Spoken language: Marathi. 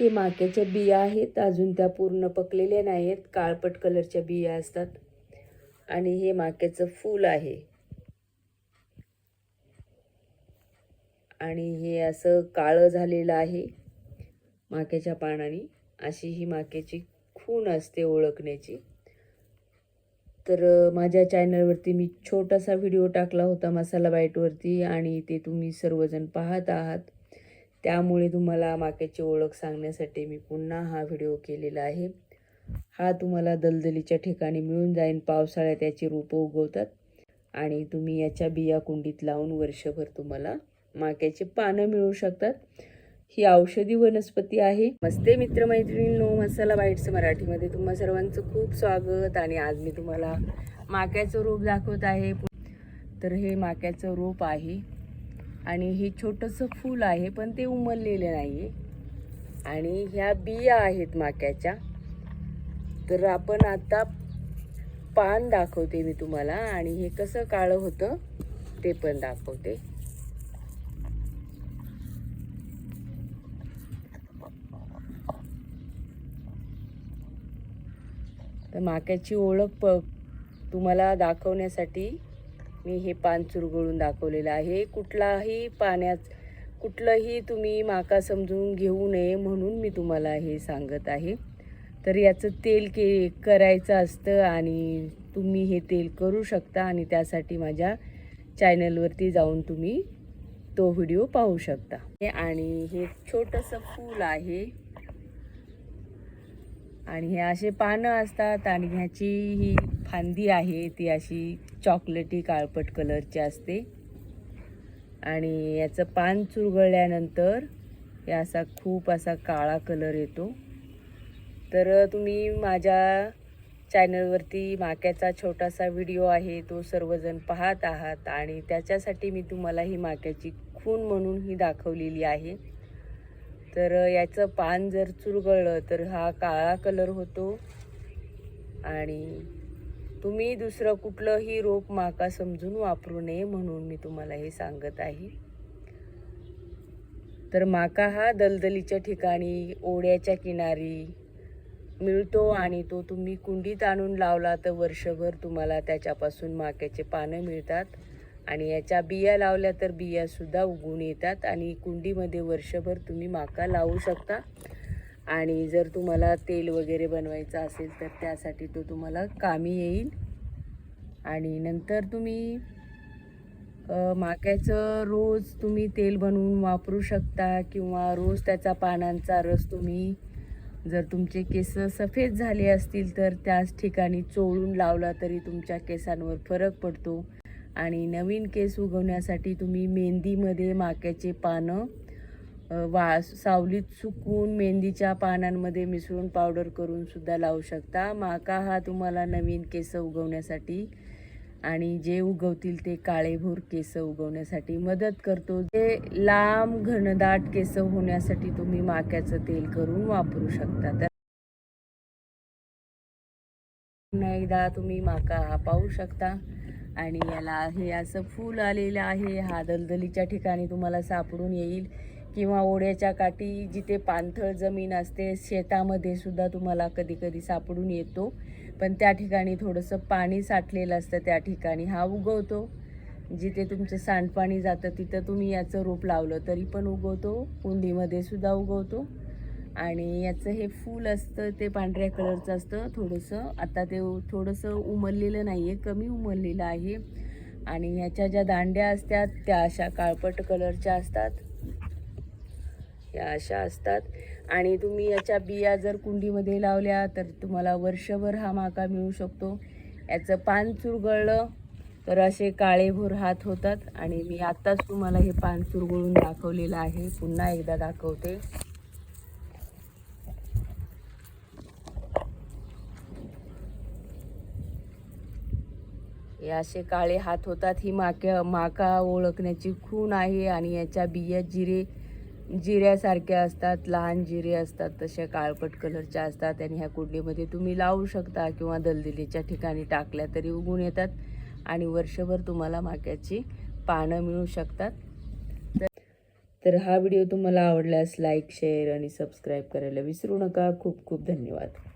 हे माक्याच्या बिया आहेत. अजून त्या पूर्ण पकलेल्या नाही आहेत काळपट कलरच्या बिया असतात. आणि हे माक्याचं फूल आहे. आणि हे असं काळं झालेलं आहे माक्याच्या पानाने. अशी ही माक्याची खूण असते ओळखण्याची. तर माझ्या चॅनलवरती मी छोटासा व्हिडिओ टाकला होता मसाला बाईटवरती. आणि ते तुम्ही सर्वजण पाहत आहात. त्यामुळे तुम्हाला माक्याची ओळख सांगण्यासाठी मी पुन्हा हा व्हिडिओ केलेला आहे. हा तुम्हाला दलदलीच्या ठिकाणी मिळून जाईन. पावसाळ्यात याची रोपं उगवतात आणि तुम्ही याच्या बिया कुंडीत लावून वर्षभर तुम्हाला माक्याची पानं मिळू शकतात. ही औषधी वनस्पती आहे. मस्ते मित्रमैत्रिणींनो मसाला बाईट्स मराठीमध्ये तुम्हा सर्वांचं खूप स्वागत आणि आज मी तुम्हाला माक्याचं रोप दाखवत आहे. तर हे माक्याचं रोप आहे. आणि हे छोटंसं फूल आहे पण ते उमललेलं नाही आहे आणि ह्या बिया आहेत माक्याच्या. तर आपण आता पान दाखवते मी तुम्हाला. आणि हे कसं काळं होतं ते पण दाखवते. तर माक्याची ओळख प तुम्हाला दाखवण्यासाठी मी हे पान चुरगळून दाखवलेलं आहे. कुठलाही पाण्यात कुठलंही तुम्ही माका समजून घेऊ नये म्हणून मी तुम्हाला हे सांगत आहे. तर याचं तेल के करायचं असतं आणि तुम्ही हे तेल करू शकता आणि त्यासाठी माझ्या चॅनलवरती जाऊन तुम्ही तो व्हिडिओ पाहू शकता. आणि हे छोटंसं फूल आहे. आणि हे असे पानं असतात आणि ह्याची ही फांदी आहे ती अशी चॉकलेटी काळपट कलरची असते. आणि याचं पान चुरगळल्यानंतर हे असा खूप असा काळा कलर येतो. तर तुम्ही माझ्या चॅनलवरती माक्याचा छोटासा व्हिडिओ आहे तो सर्वजण पाहत आहात आणि त्याच्यासाठी मी तुम्हाला ही माक्याची खून म्हणून ही दाखवलेली आहे. तर याचं पान जर चुरगळलं तर हा काळा कलर होतो. आणि तुम्ही दुसरं कुठलंही रोप माका समजून वापरू नये म्हणून मी तुम्हाला हे सांगत आहे. तर माका हा दलदलीच्या ठिकाणी ओढ्याच्या किनारी मिळतो आणि तो तुम्ही कुंडीत आणून लावला तर वर्षभर तुम्हाला त्याच्यापासून माक्याचे पानं मिळतात. आणि याच्या बिया लावल्या तर बियासुद्धा उगवून येतात आणि कुंडीमध्ये वर्षभर तुम्ही माका लावू शकता. आणि जर तुम्हाला तेल वगैरे बनवायचं असेल तर त्यासाठी तो तुम्हाला कामी येईल. आणि नंतर तुम्ही माक्याचं रोज तुम्ही तेल बनवून वापरू शकता किंवा रोज त्याचा पानांचा रस तुम्ही जर तुमचे केस सफेद झाले असतील तर त्याच ठिकाणी चोळून लावला तरी तुमच्या केसांवर फरक पडतो. आणि नवीन केस उगवण्यासाठी तुम्ही मेहंदीमध्ये माक्याचे पानं वा सावलीत सुकून मेहंदीच्या पानांमध्ये मिसळून पावडर करून सुद्धा लावू शकता. माका हा तुम्हाला नवीन केस उगवण्यासाठी आणि जे उगवतील ते काळेभोर केस उगवण्यासाठी मदत करतो. ते लांब घनदाट केस होण्यासाठी तुम्ही माक्याचं तेल करून वापरू शकता. तर पुन्हा एकदा तुम्ही माका हा पाहू शकता. आणि याला हे असं फूल आलेलं आहे. हा दलदलीच्या ठिकाणी तुम्हाला सापडून येईल. किंवा ओढ्याच्या काठी जिथे पाणथळ जमीन असते शेतामध्ये सुद्धा तुम्हाला कधी कधी सापडून येतो. पण त्या ठिकाणी थोडंसं पाणी साठलेलं असतं त्या ठिकाणी हा उगवतो. जिथे तुमचं सांडपाणी जातं तिथं तुम्ही याचं रोप लावलं तरी पण उगवतो. कुंडीमध्ये सुद्धा उगवतो. आणि याचं हे फूल असतं ते पांढऱ्या कलरचं असतं. थोडंसं आता ते थोडंसं उमललेलं नाही आहे कमी उमललेलं आहे. आणि ह्याच्या ज्या दांड्या असतात त्या अशा काळपट कलरच्या असतात. या अशा असतात. आणि तुम्ही याच्या बिया जर कुंडीमध्ये लावल्या तर तुम्हाला वर्षभर हा माका मिळू शकतो. याचं पान चुरगळलं तर असे काळेभोर हात होतात. आणि मी आत्ताच तुम्हाला हे पान चुरगळून दाखवलेलं आहे. पुन्हा एकदा दाखवते. हे असे काळे हात होतात ही माक्या माका ओळखण्याची खूण आहे आणि याच्या बिया जिरे जिऱ्यासारख्या असतात लहान जिरे असतात तशा काळपट कलरच्या असतात आणि ह्या कुंडीमध्ये तुम्ही लावू शकता किंवा दलदलीच्या ठिकाणी टाकल्या तरी उगून येतात आणि वर्षभर तुम्हाला माक्याची पानं मिळू शकतात. तर तर हा व्हिडिओ तुम्हाला आवडल्यास लाईक शेअर आणि सबस्क्राईब करायला विसरू नका. खूप खूप धन्यवाद.